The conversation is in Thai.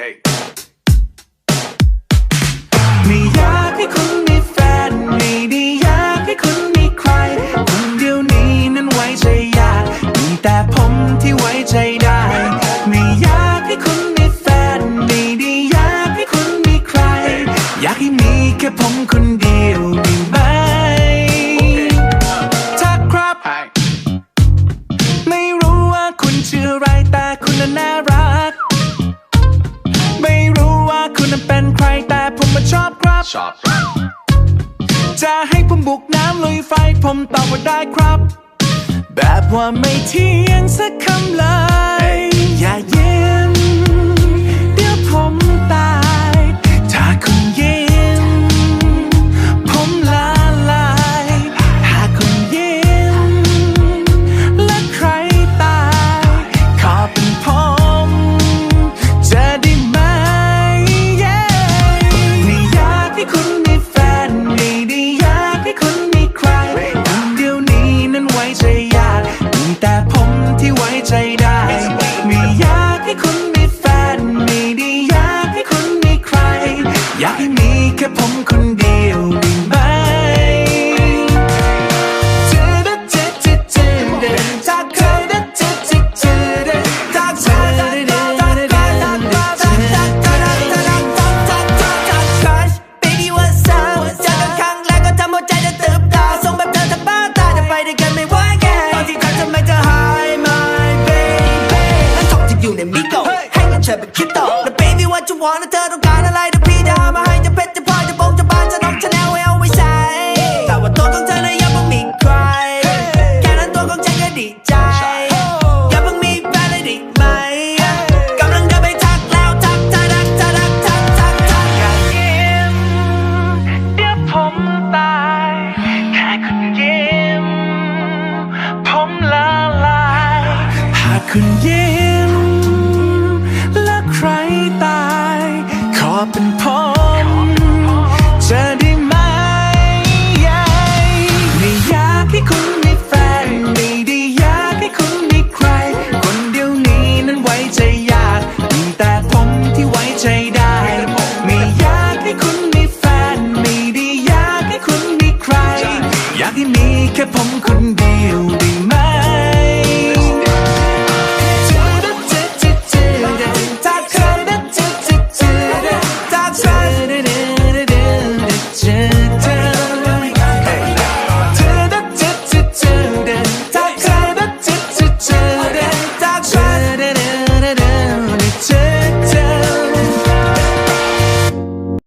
Hey. ไม่อยากให้คุณมีแฟนไม่ได้อยากให้คุณมีใครคนเดียวนี้นั้นไว้ใจยากมีแต่ผมที่ไว้ใจได้ ไม่อยากให้คุณมีแฟนไม่ได้อยากให้คุณมีใคร อยากให้มีแค่ผมคนเดียวได้ไหมถ้าครับ Hi. ไม่รู้ว่าคุณชื่ออะไรแต่คุณน่ะน่ารักไม่รู้ว่าคุณ นั้นเป็นใครแต่ผมมาชอบครับ Shop. จะให้ผมบุกน้ำลุยไฟผมตอบว่าได้ครับ แบบว่าไม่เที่ยงสักคำเลยอย่ คนเดียวได้ไหม Baby what's up เจอกันครั้งแรกก็ทำหัวใจจะตืบตาส่งแบบเธอทำบ้าตาจะไปด้วยกันไม่ไหวแกตอนที่ทักทำไมเธอหาย my baby แล้วทอกที่อยู่ในมิโกให้เงินเธอไปคิดต่อแล้ว baby what you want แล้วเธอต้องการอะไร คุณยิ้ม และใครตาย ขอเป็นผมจะได้ไหม ไม่อยากให้คุณมีแฟน ไม่ได้อยากให้คุณมีใคร คนเดียวนี้นั้นไว้ใจยากมีแต่ผมที่ไว้ใจได้ ไม่อยากให้คุณมีแฟน ไม่ได้อยากให้คุณมีใคร อยากที่มีแค่ผมคนเดียว